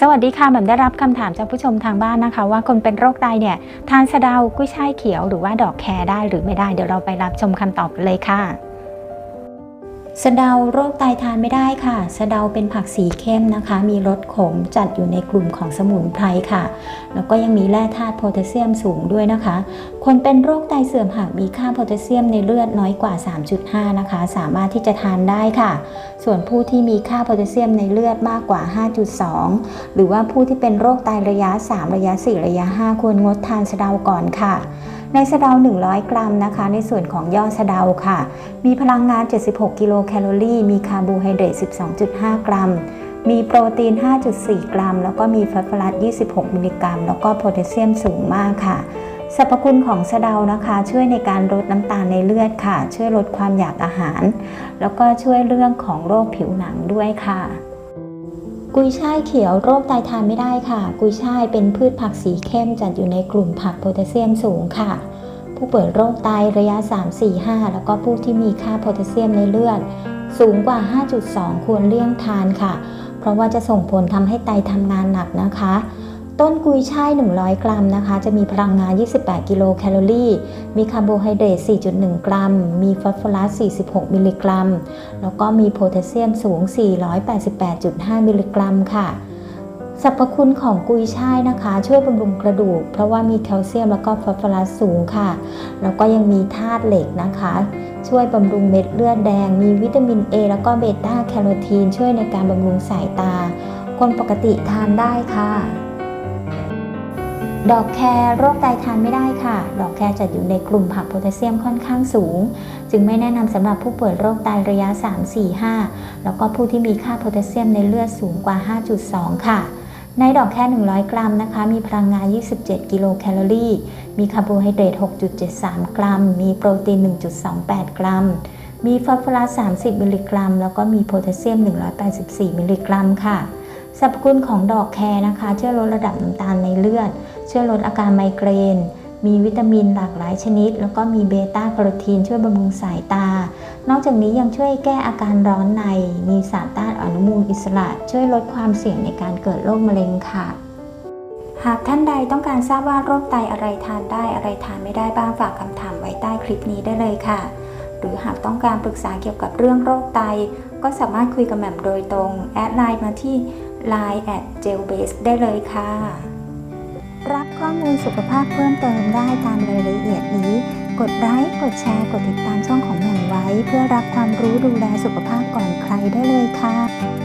สวัสดีค่ะแหม่มได้รับคำถามจากผู้ชมทางบ้านนะคะ ว่าคนเป็นโรคไตเนี่ยทานสะเดากุ้ยช่ายเขียวหรือว่าดอกแครได้หรือไม่ได้เดี๋ยวเราไปรับชมคำตอบกันเลยค่ะ สะเดาโรคไตทานไม่ได้ค่ะ สะเดาเป็นผักสีเข้มนะคะ มีรสขมจัดอยู่ในกลุ่มของสมุนไพรค่ะ แล้วก็ยังมีแร่ธาตุโพแทสเซียมสูงด้วยนะคะ คนเป็นโรคไตเสื่อมหากมีค่าโพแทสเซียมในเลือดน้อยกว่า 3.5 นะคะ สามารถที่จะทานได้ค่ะ ส่วนผู้ที่มีค่าโพแทสเซียมในเลือดมากกว่า 5.2 หรือว่าผู้ที่เป็นโรคไตระยะ 3 ระยะ 4 ระยะ 5 ควรงดทานสะเดาก่อนค่ะ ในสะเดา 100 กรัมนะคะ ในส่วนของยอดสะเดาค่ะ มีพลังงาน 76 กิโลแคลอรี่ มีคาร์โบไฮเดรต 12.5 กรัม มีโปรตีน 5.4 กรัม แล้วก็มีฟอสฟอรัส 26 มิลลิกรัม แล้วก็โพแทสเซียมสูงมากค่ะสรรพคุณของสะเดานะคะ ช่วยในการลดน้ำตาลในเลือดค่ะ ช่วยลดความอยากอาหาร แล้วก็ช่วยเรื่องของโรคผิวหนังด้วยค่ะ กุยช่ายเขียวโรคไตทานไม่ได้ค่ะ กุยช่ายเป็นพืชผักสีเข้มจัดอยู่ในกลุ่มผักโพแทสเซียมสูงค่ะ ผู้ป่วยโรคไตระยะ 3 4 5 แล้วก็ผู้ที่มีค่าโพแทสเซียมในเลือด สูงกว่า 5.2 ควรเลี่ยงทานค่ะ เพราะว่าจะส่งผลทำให้ไตทำงานหนักนะคะ ต้นกุยช่าย 100 กรัมนะคะ จะมีพลังงาน 28 กิโลแคลอรี่ มีคาร์โบไฮเดรต 4.1 กรัม มีฟอสฟอรัส 46 มิลลิกรัม แล้วก็มีโพแทสเซียมสูง 488.5 มิลลิกรัมค่ะสรรพคุณของกุยช่ายนะคะ ช่วยบำรุงกระดูก เพราะว่ามีแคลเซียมแล้วก็ฟอสฟอรัสสูงค่ะ แล้วก็ยังมีธาตุเหล็กนะคะ ช่วยบำรุงเม็ดเลือดแดง มีวิตามิน A แล้วก็เบต้าแคโรทีน ช่วยในการบำรุงสายตา คนปกติทานได้ค่ะ ดอกแครโรคไตทานไม่ได้ค่ะ ดอกแครจัดอยู่ในกลุ่มผักโพแทสเซียมค่อนข้างสูง จึงไม่แนะนำสำหรับผู้ป่วยโรคไตระยะ 3 4 5 แล้วก็ผู้ที่มีค่าโพแทสเซียมในเลือดสูงกว่า 5.2 ค่ะ ในดอกแคร100 กรัมนะคะ มีพลังงาน 27 กิโลแคลอรี่ มีคาร์โบไฮเดรต 6.73 กรัม มีโปรตีน 1.28 กรัม มีฟอสฟอรัส 30 มิลลิกรัม แล้วก็มีโพแทสเซียม 184 มิลลิกรัมค่ะสรรพคุณของดอกแครนะคะช่วยลดระดับน้ำตาลในเลือด ช่วยลดอาการไมเกรน มีวิตามินหลากหลายชนิด แล้วก็มีเบต้าแคโรทีนช่วยบำรุงสายตา นอกจากนี้ยังช่วยแก้อาการร้อนใน มีสารต้านอนุมูลอิสระ ช่วยลดความเสี่ยงในการเกิดโรคมะเร็งค่ะ หากท่านใดต้องการทราบว่าโรคไตอะไรทานได้อะไรทานไม่ได้บ้างฝากคำถามไว้ใต้คลิปนี้ได้เลยค่ะหรือหากต้องการปรึกษาเกี่ยวกับเรื่องโรคไต ก็สามารถคุยกับแหม่มโดยตรง แอดไลน์มาที่ line at jailbase ได้เลยค่ะ รับข้อมูลสุขภาพเพิ่มเติมได้ตามรายละเอียดนี้ กดไลค์ กดแชร์ กดติดตามช่องของแหม่มไว้ เพื่อรับความรู้ดูแลสุขภาพก่อนใครได้เลยค่ะ